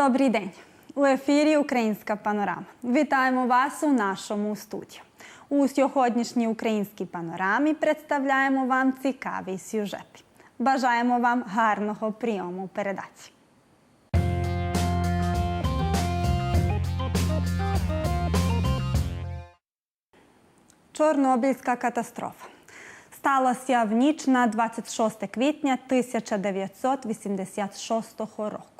Добрий день. У ефірі Українська панорама. Вітаємо вас у нашому студії. У сьогоднішній українській панорамі представляємо вам цікаві сюжети. Бажаємо вам гарного прийому передачі. Чорнобильська катастрофа сталася в ніч на 26 квітня 1986 року.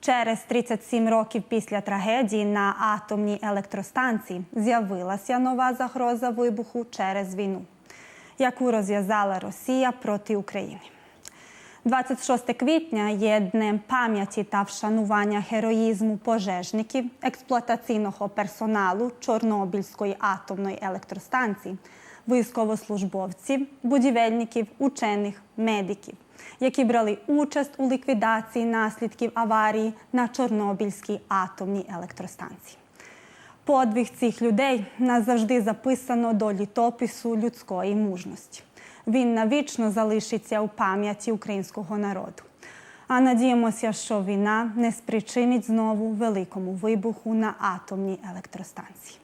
Через 37 років після трагедії на атомній електростанції з'явилася нова загроза вибуху через війну, яку розв'язала Росія проти України. 26 квітня є днем пам'яті та вшанування героїзму пожежників, експлуатаційного персоналу Чорнобильської атомної електростанції, військовослужбовців, будівельників, учених, медиків, які брали участь у ліквідації наслідків аварії на Чорнобильській атомній електростанції. Подвиг цих людей назавжди записано до літопису людської мужності. Він навічно залишиться у пам'яті українського народу. А надіємося, що війна не спричинить знову великому вибуху на атомній електростанції.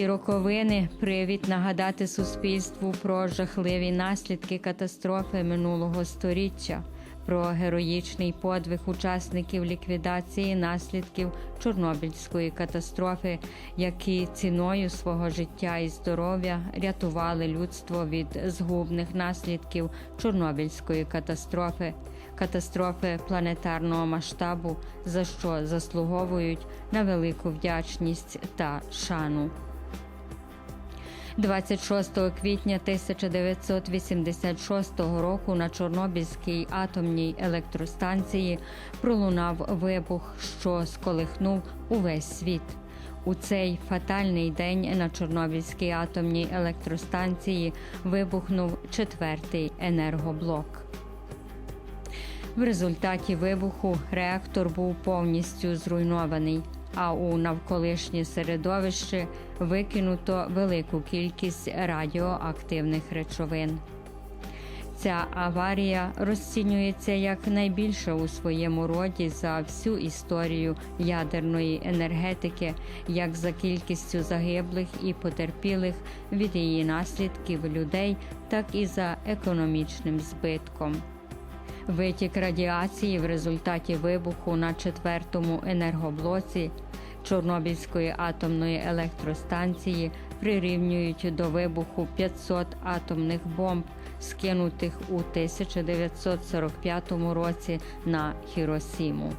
Ці роковини привід нагадати суспільству про жахливі наслідки катастрофи минулого сторіччя, про героїчний подвиг учасників ліквідації наслідків Чорнобильської катастрофи, які ціною свого життя і здоров'я рятували людство від згубних наслідків Чорнобильської катастрофи. Катастрофи планетарного масштабу, за що заслуговують на велику вдячність та шану. 26 квітня 1986 року на Чорнобильській атомній електростанції пролунав вибух, що сколихнув увесь світ. У цей фатальний день на Чорнобильській атомній електростанції вибухнув четвертий енергоблок. В результаті вибуху реактор був повністю зруйнований, а у навколишнє середовище викинуто велику кількість радіоактивних речовин. Ця аварія розцінюється як найбільша у своєму роді за всю історію ядерної енергетики, як за кількістю загиблих і потерпілих від її наслідків людей, так і за економічним збитком. Витік радіації в результаті вибуху на четвертому енергоблоці Чорнобильської атомної електростанції прирівнюють до вибуху 500 атомних бомб, скинутих у 1945 році на Хіросіму.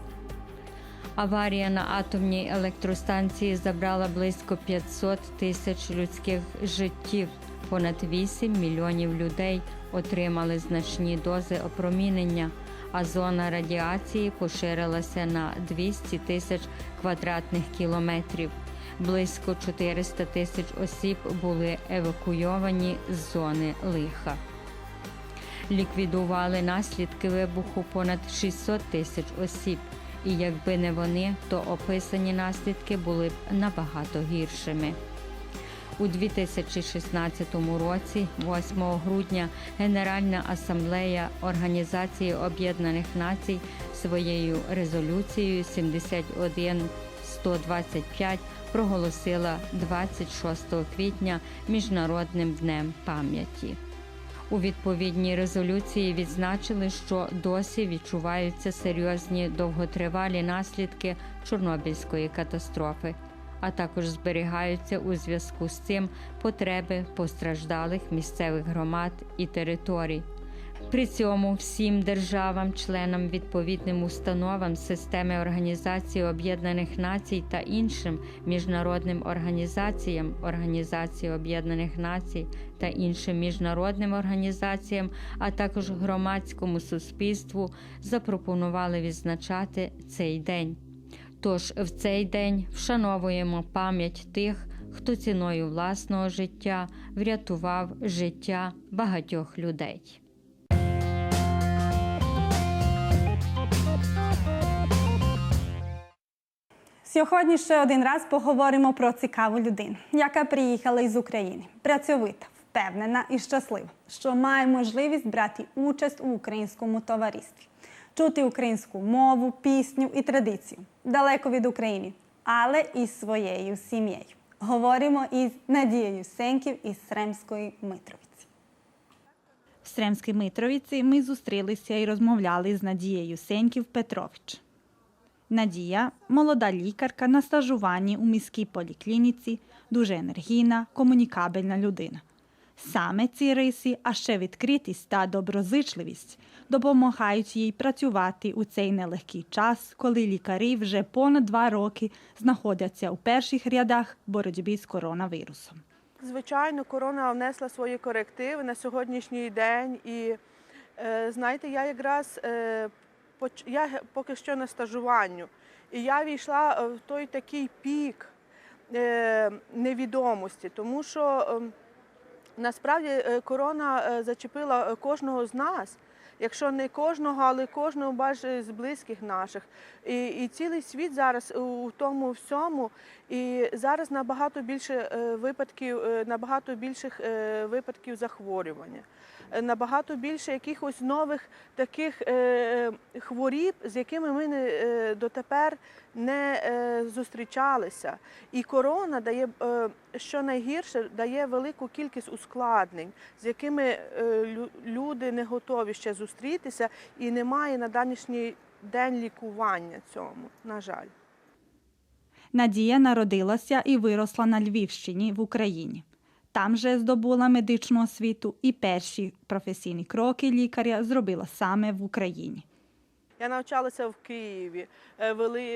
Аварія на атомній електростанції забрала близько 500 тисяч людських життів. Понад 8 мільйонів людей отримали значні дози опромінення, а зона радіації поширилася на 200 тисяч квадратних кілометрів. Близько 400 тисяч осіб були евакуйовані з зони лиха. Ліквідували наслідки вибуху понад 600 тисяч осіб. І якби не вони, то описані наслідки були б набагато гіршими. У 2016 році, 8 грудня, Генеральна асамблея Організації Об'єднаних Націй своєю резолюцією 71-125 проголосила 26 квітня Міжнародним днем пам'яті. У відповідній резолюції відзначили, що досі відчуваються серйозні довготривалі наслідки Чорнобильської катастрофи а також зберігаються у зв'язку з цим потреби постраждалих місцевих громад і територій. При цьому всім державам, членам відповідним установам системи Організації Об'єднаних Націй та іншим міжнародним організаціям Організації Об'єднаних Націй та іншим міжнародним організаціям, а також громадському суспільству запропонували відзначати цей день. Тож в цей день вшановуємо пам'ять тих, хто ціною власного життя врятував життя багатьох людей. Сьогодні ще один раз поговоримо про цікаву людину, яка приїхала із України. Працьовита, впевнена і щаслива, що має можливість брати участь у українському товаристві чути українську мову, пісню і традицію далеко від України, але із своєю сім'єю. Говоримо із Надією Сенків із Сремської Митровиці. В Сремській Митровіці ми зустрілися і розмовляли з Надією Сеньків Петрович. Надія молода лікарка на стажуванні у міській поліклініці, дуже енергійна, комунікабельна людина. Саме ці риси, а ще відкритість та доброзичливість допомагають їй працювати у цей нелегкий час, коли лікарі вже понад два роки знаходяться у перших рядах боротьби з коронавірусом. Звичайно, корона внесла свої корективи на сьогоднішній день. І е, знаєте, я якраз е, поч- я поки що на стажуванню, і я війшла е, в той такий пік е, невідомості, тому що е, насправді е, корона е, зачепила е, кожного з нас. Якщо не кожного, але кожного бачиш з близьких наших. І, і цілий світ зараз у тому всьому. І зараз набагато більше випадків, набагато більших випадків захворювання, набагато більше якихось нових таких е, хворіб, з якими ми е, дотепер не е, зустрічалися. І корона дає, е, що найгірше, дає велику кількість ускладнень, з якими е, лю- люди не готові ще зустрітися, і немає на данішній день лікування цьому, на жаль. Надія народилася і виросла на Львівщині в Україні. Там же здобула медичну освіту і перші професійні кроки лікаря зробила саме в Україні. Я навчалася в Києві, Е,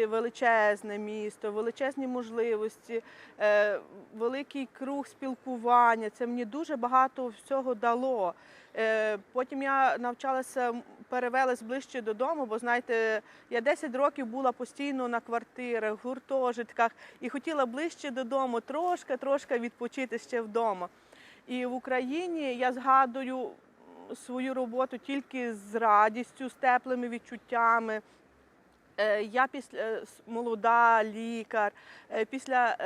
величезне місто, величезні можливості, е, великий круг спілкування. Це мені дуже багато всього дало. Е, Потім я навчалася, перевелась ближче додому, бо знаєте, я 10 років була постійно на квартирах, в гуртожитках і хотіла ближче додому, трошки, трошки відпочити ще вдома. І в Україні я згадую свою роботу тільки з радістю, з теплими відчуттями. Е, Я після е, молода лікар, е, після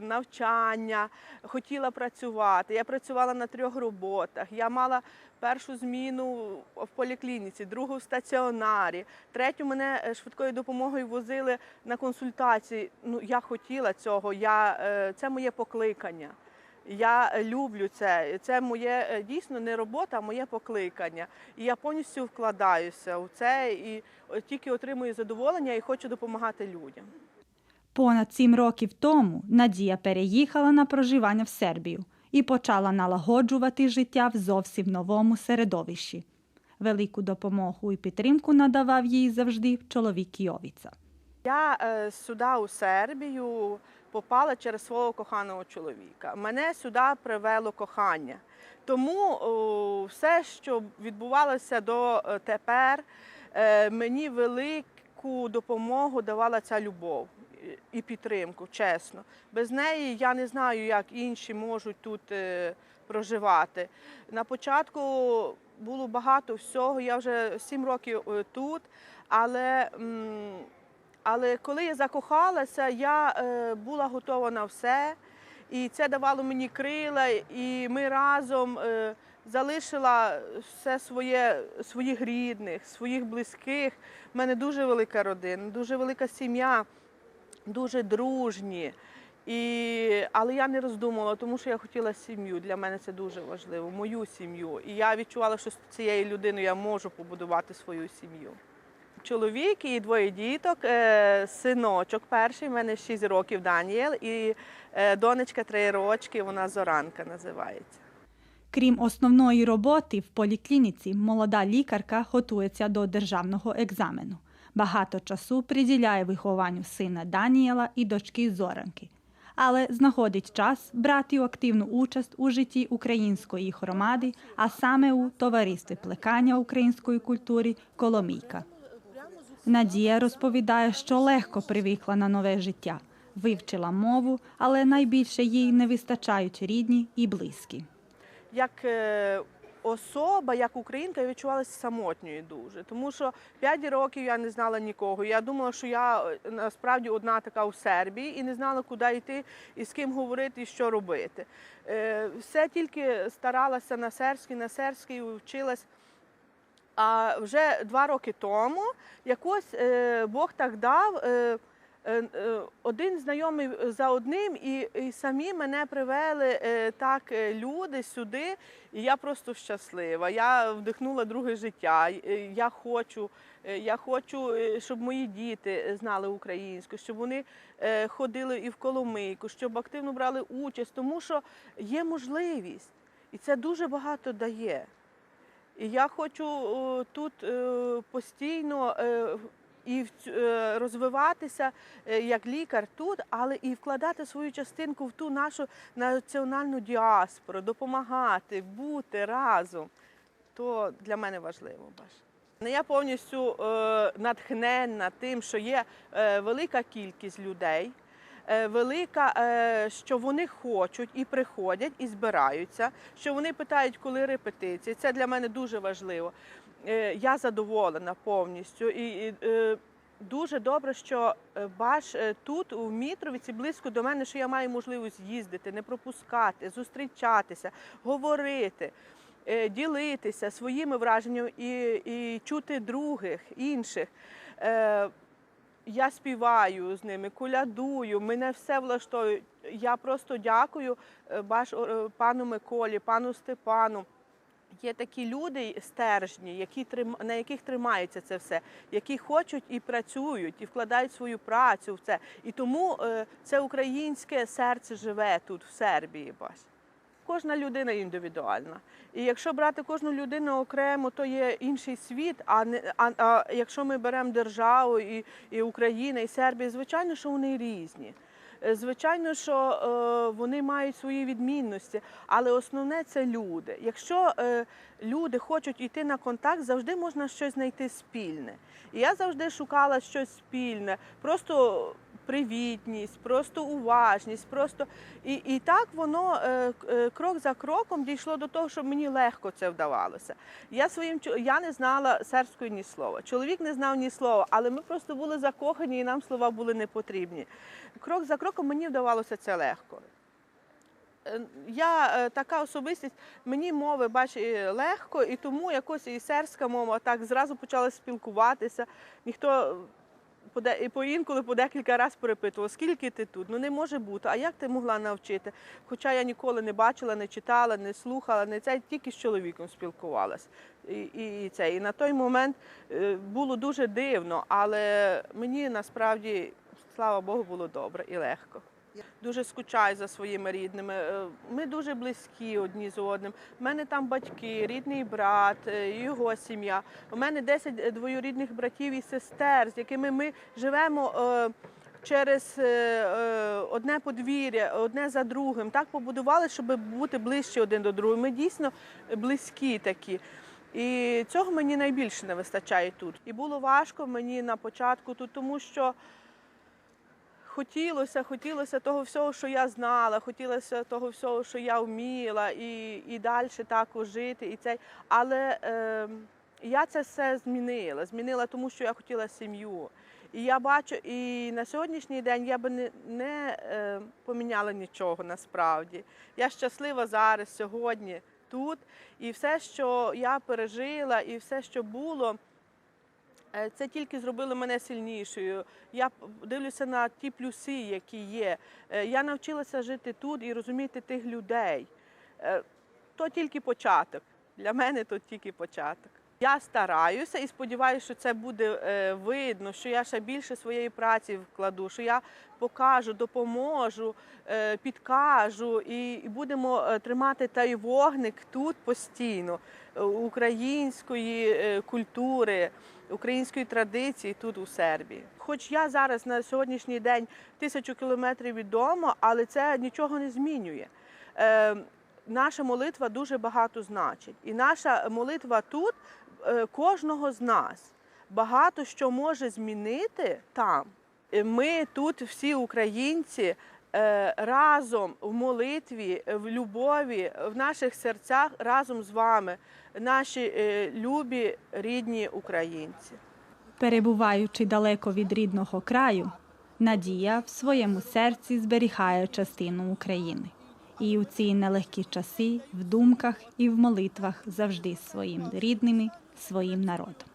навчання хотіла працювати. Я працювала на трьох роботах. Я мала першу зміну в поліклініці, другу в стаціонарі, третю мене швидкою допомогою возили на консультації. Ну я хотіла цього. Я, це моє покликання. Я люблю це. Це моє е, дійсно не робота, а моє покликання. І я повністю вкладаюся у це і е, тільки отримую задоволення і хочу допомагати людям. Понад сім років тому Надія переїхала на проживання в Сербію і почала налагоджувати життя в зовсім новому середовищі. Велику допомогу і підтримку надавав їй завжди чоловік Йовіца. Я е, сюди у Сербію попала через свого коханого чоловіка. Мене сюди привело кохання. Тому все, що відбувалося до е, тепер, е, мені велику допомогу давала ця любов і- підтримку, чесно. Без неї я не знаю, як інші можуть тут е, проживати. На початку було багато всього. Я вже сім років тут, але. Але коли я закохалася, я е, була готова на все, і це давало мені крила, і ми разом е, залишила все своє, своїх рідних, своїх близьких. У мене дуже велика родина, дуже велика сім'я, дуже дружні. І, але я не роздумувала, тому що я хотіла сім'ю. Для мене це дуже важливо, мою сім'ю. І я відчувала, що з цією людиною я можу побудувати свою сім'ю. Чоловік і двоє діток, е, синочок перший, в мене 6 років Даніел, і е, донечка 3 рочки, вона Зоранка називається. Крім основної роботи в поліклініці, молода лікарка готується до державного екзамену. Багато часу приділяє вихованню сина Даніела і дочки Зоранки, але знаходить час брати активну участь у житті української громади, а саме у товаристві плекання української культури Коломійка. Надія розповідає, що легко привикла на нове життя, вивчила мову, але найбільше їй не вистачають рідні і близькі. Як е, особа, як українка, я відчувалася самотньою дуже. Тому що 5 років я не знала нікого. Я думала, що я е, насправді одна така у Сербії і не знала, куди йти, і з ким говорити, і що робити. Е, Все тільки старалася на сербській, на сербській вчилась. А вже два роки тому якось е, Бог так дав. Е, е, один знайомий за одним, і, і самі мене привели так люди сюди, і я просто щаслива. Я вдихнула друге життя. Я хочу, я хочу, щоб мої діти знали українську, щоб вони ходили і в Коломийку, щоб активно брали участь, тому що є можливість, і це дуже багато дає. І я хочу тут е, постійно е, і е, розвиватися як лікар тут, але і вкладати свою частинку в ту нашу національну діаспору, допомагати, бути разом. То для мене важливо. Ну, Я повністю натхненна тим, що є велика кількість людей, велика, е, що вони хочуть і приходять, і збираються, що вони питають, коли репетиції. Це для мене дуже важливо. Е, Я задоволена повністю. І, е, Дуже добре, що е, е, тут, у Мітровиці, близько до мене, що я маю можливість їздити, не пропускати, зустрічатися, говорити, е, ділитися своїми враженнями і, і чути других, інших. Я співаю з ними, колядую, мене все влаштовує. Я просто дякую е, баш, е, пану Миколі, пану Степану. Є такі люди стержні, які на яких тримається це все, які хочуть і працюють, і вкладають свою працю в це. І тому е, це українське серце живе тут, в Сербії. Бач. Кожна людина індивідуальна. І якщо брати кожну людину окремо, то є інший світ. А не а, а якщо ми беремо державу і, і Україна, і Сербія, звичайно, що вони різні. Е, Звичайно, що е, вони мають свої відмінності, але основне це люди. Якщо е, люди хочуть йти на контакт, завжди можна щось знайти спільне. І я завжди шукала щось спільне, просто привітність, просто уважність, просто і, і так воно е, е, крок за кроком дійшло до того, що мені легко це вдавалося. Я своїм я не знала сербської ні слова. Чоловік не знав ні слова, але ми просто були закохані і нам слова були не потрібні. Крок за кроком мені вдавалося це легко. Е, Я така особистість, мені мови бач, легко, і тому якось і сербська мова так зразу почала спілкуватися. Ніхто і поінколи по декілька разів перепитувала, скільки ти тут? Ну не може бути. А як ти могла навчити? Хоча я ніколи не бачила, не читала, не слухала, не це тільки з чоловіком спілкувалася. І, і, і. І на той момент е, було дуже дивно, але мені насправді, слава Богу, було добре і легко. Дуже скучаю за своїми рідними. Е, Ми дуже близькі одні з одним. У мене там батьки, рідний брат, е, його сім'я. У мене 10 двоюрідних братів і сестер, з якими ми живемо. е, Через е, е, одне подвір'я, одне за другим, так побудували, щоб бути ближче один до другого. Ми дійсно близькі такі. І цього мені найбільше не вистачає тут. І було важко мені на початку тут, тому що хотілося, хотілося того всього, що я знала, хотілося того всього, що я вміла, і, і далі також жити. І цей. Але е, я це все змінила. Змінила, тому що я хотіла сім'ю. І я бачу, і на сьогоднішній день я би не, не е, поміняла нічого насправді. Я щаслива зараз, сьогодні, тут. І все, що я пережила, і все, що було. Е, Це тільки зробило мене сильнішою. Я дивлюся на ті плюси, які є. Е, Я навчилася жити тут і розуміти тих людей. Е, То тільки початок. Для мене то тільки початок. Я стараюся і сподіваюся, що це буде е, видно, що я ще більше своєї праці вкладу, що я покажу, допоможу, е, підкажу і будемо е, тримати той вогник тут постійно української культури, української традиції тут у Сербії. Хоч я зараз на сьогоднішній день тисячу кілометрів від дому, але це нічого не змінює. Наша молитва дуже багато значить. І наша молитва тут кожного з нас багато що може змінити там. Е, Ми тут, всі українці, е, разом в молитві, в любові, в наших серцях разом з вами, наші е, любі рідні українці. Перебуваючи далеко від рідного краю, Надія в своєму серці зберігає частину України. І у ці нелегкі часи в думках і в молитвах завжди своїм рідними, своїм народом.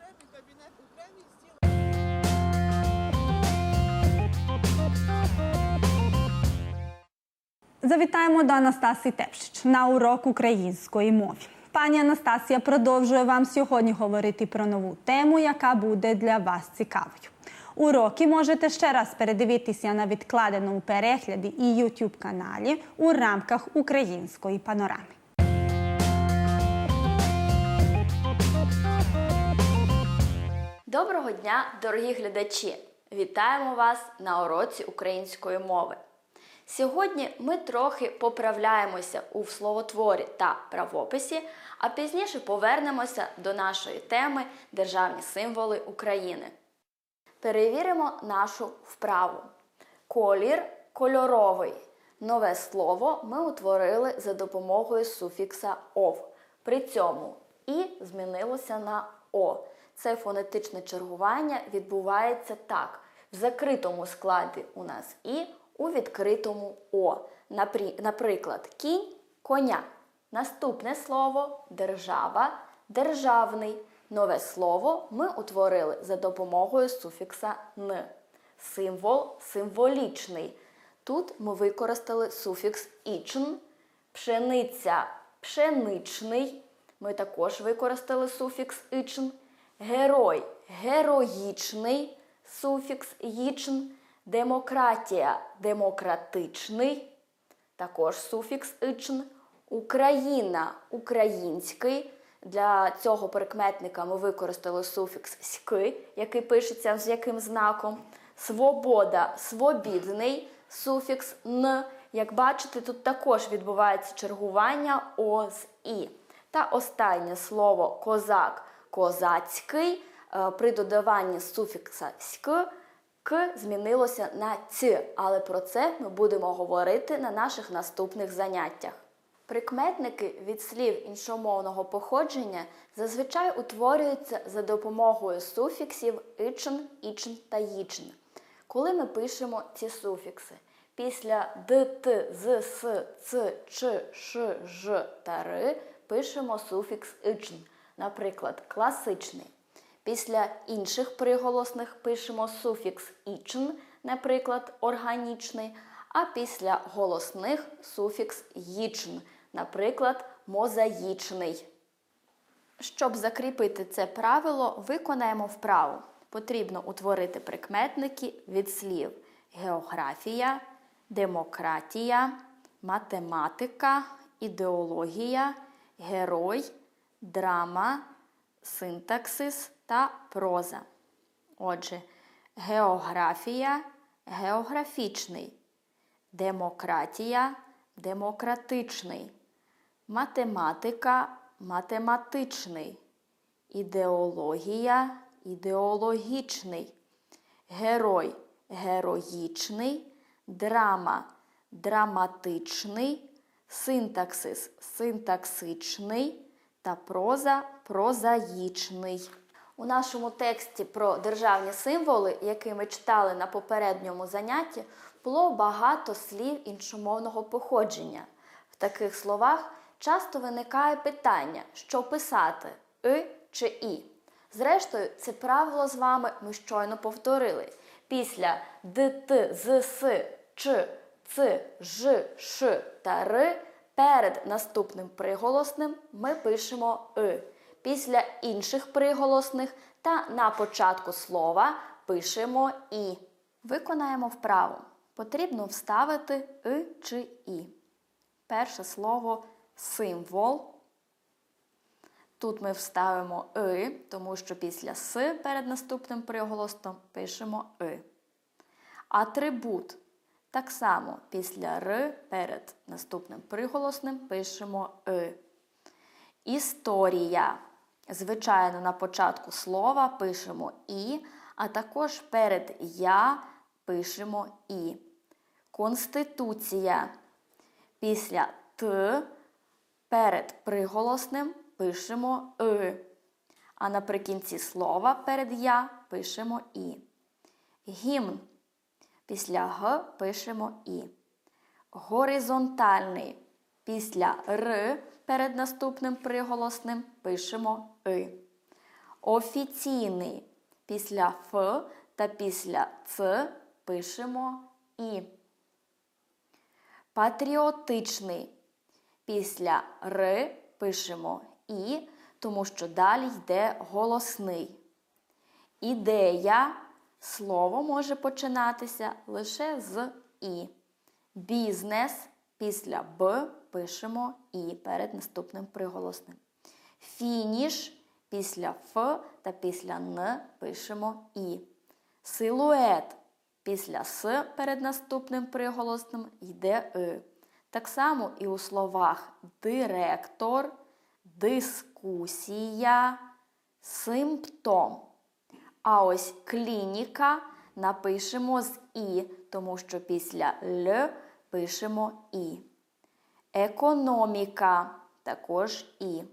Завітаємо до Анастасії Тепшич на урок української мови. Пані Анастасія продовжує вам сьогодні говорити про нову тему, яка буде для вас цікавою. Уроки можете ще раз передивитися на відкладеному перегляді і YouTube каналі у рамках української панорами. Доброго дня, дорогі глядачі! Вітаємо вас на уроці української мови. Сьогодні ми трохи поправляємося у словотворі та правописі, а пізніше повернемося до нашої теми Державні символи України. Перевіримо нашу вправу. Колір кольоровий. Нове слово ми утворили за допомогою суфікса ов. При цьому і змінилося на о. Це фонетичне чергування відбувається так. В закритому складі у нас і, у відкритому о. Наприклад, кінь коня. Наступне слово держава, державний. Нове слово ми утворили за допомогою суфікса н. Символ символічний. Тут ми використали суфікс ічн, пшениця пшеничний. Ми також використали суфікс ічн. Герой героїчний, суфікс їчн. Демократія демократичний, також суфікс ичн. Україна український. Для цього прикметника ми використали суфікс ськи, який пишеться з яким знаком. Свобода свобідний, суфікс н. Як бачите, тут також відбувається чергування о з і. Та останнє слово козак козацький. Е, При додаванні суфікса ськ к змінилося на ць, але про це ми будемо говорити на наших наступних заняттях. Прикметники від слів іншомовного походження зазвичай утворюються за допомогою суфіксів ичн, ічн та їчн. Коли ми пишемо ці суфікси після д, т, з, с, ц, ч, ш, ж та р пишемо суфікс ичн, наприклад, класичний. Після інших приголосних пишемо суфікс ічн, наприклад, органічний, а після голосних суфікс їчн, наприклад, мозаїчний. Щоб закріпити це правило, виконаємо вправу. Потрібно утворити прикметники від слів географія, демократія, математика, ідеологія, герой, драма, синтаксис та проза. Отже, географія географічний, демократія демократичний, математика математичний, ідеологія ідеологічний, герой героїчний, драма драматичний, синтаксис синтаксичний та проза прозаїчний. У нашому тексті про державні символи, який ми читали на попередньому занятті, було багато слів іншомовного походження. В таких словах часто виникає питання, що писати и чи і. Зрештою, це правило з вами ми щойно повторили. Після д, т, з, с, ч, ц, ж, ш та р перед наступним приголосним ми пишемо и. Після інших приголосних та на початку слова пишемо і. Виконаємо вправу. Потрібно вставити и чи і. Перше слово символ. Тут ми вставимо и, тому що після с перед наступним приголосом пишемо и. Атрибут. Так само після р перед наступним приголосним пишемо и. Історія. Звичайно, на початку слова пишемо і, а також перед я пишемо і. Конституція. Після Т перед приголосним пишемо И. А наприкінці слова перед Я пишемо І. Гімн. Після Г пишемо І. Горизонтальний. Після Р перед наступним приголосним пишемо И. Офіційний. Після Ф та після Ц пишемо І. Патріотичний. Після Р пишемо І, тому що далі йде голосний. Ідея слово може починатися лише з І. Бізнес після Б пишемо І перед наступним приголосним. Фініш після Ф та після Н пишемо І. Силует після С перед наступним приголосним йде И. Так само і у словах директор, дискусія, симптом. А ось клініка напишемо з І, тому що після Л пишемо І. Економіка також І.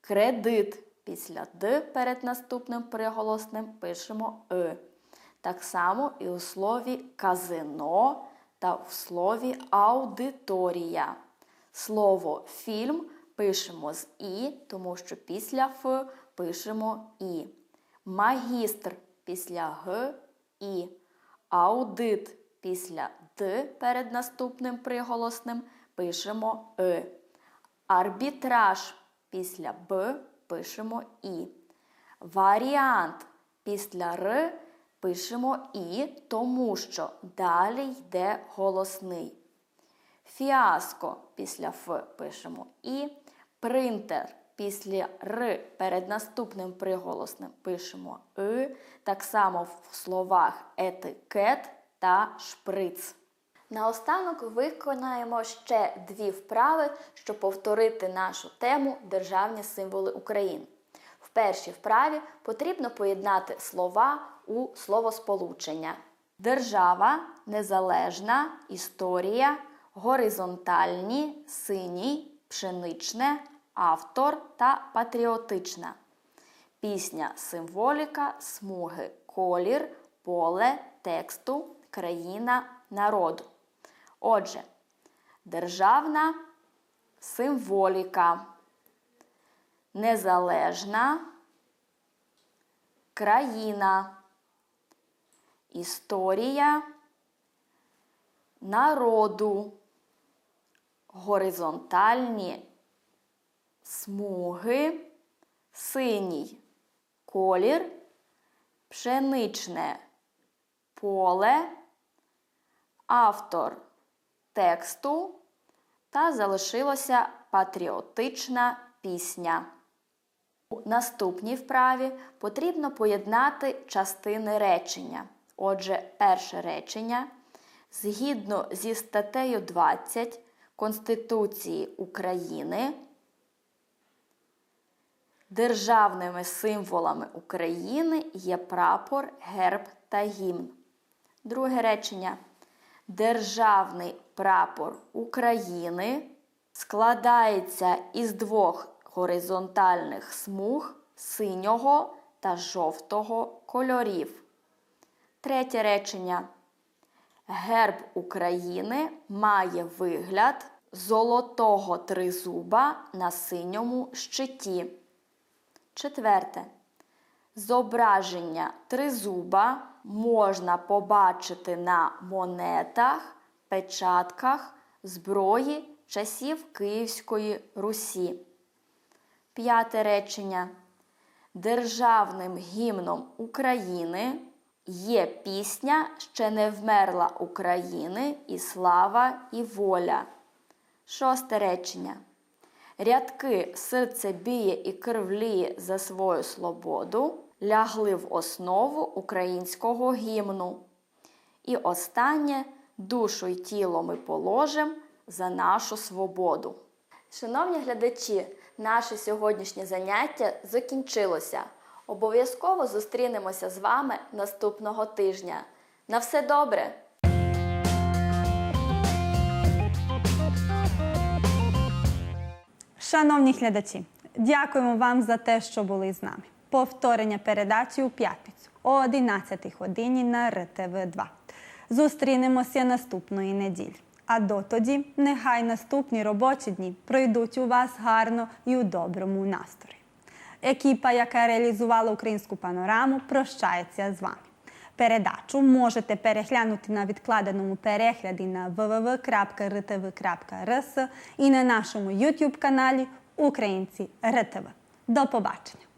Кредит після Д перед наступним приголосним пишемо И. Так само і у слові казино та в слові аудиторія. Слово фільм пишемо з І, тому що після Ф пишемо І. Магістр після Г І. Аудит після Д перед наступним приголосним пишемо И. Арбітраж після Б пишемо І. Варіант після Р пишемо І, тому що далі йде голосний. Фіаско після Ф пишемо І. Принтер після Р перед наступним приголосним пишемо И. Так само в словах етикет та шприц. Наостанок виконаємо ще дві вправи, щоб повторити нашу тему Державні символи України. В першій вправі потрібно поєднати слова у словосполучення. Держава, незалежна, історія, горизонтальні, синій, пшеничне, автор та патріотична. Пісня, символіка, смуги, колір, поле, тексту, країна, народу. Отже, державна символіка, незалежна країна, історія народу, горизонтальні смуги, синій колір, пшеничне поле, автор тексту та залишилася патріотична пісня. У наступній вправі потрібно поєднати частини речення. Отже, перше речення згідно зі статтею 20 Конституції України державними символами України є прапор, герб та гімн. Друге речення. Державний прапор України складається із двох горизонтальних смуг синього та жовтого кольорів. Третє речення. Герб України має вигляд золотого тризуба на синьому щиті. Четверте. Зображення тризуба можна побачити на монетах, печатках, зброї часів Київської Русі. П'яте речення. Державним гімном України є пісня Ще не вмерла України і слава і воля. Шосте речення. Рядки серце біє і кривліє за свою свободу лягли в основу українського гімну. І останнє душу й тіло ми положим за нашу свободу. Шановні глядачі, наше сьогоднішнє заняття закінчилося. Обов'язково зустрінемося з вами наступного тижня. На все добре! Шановні глядачі, дякуємо вам за те, що були з нами. Повторення передачі у п'ятницю о 11 годині на РТВ 2. Зустрінемося наступної неділі. А дотоді нехай наступні робочі дні пройдуть у вас гарно і у доброму настрої. Екіпа, яка реалізувала українську панораму, прощається з вами. Передачу можете переглянути на відкладеному перегляді на www.rtv.rs і на нашому YouTube каналі Українці РТВ. До побачення!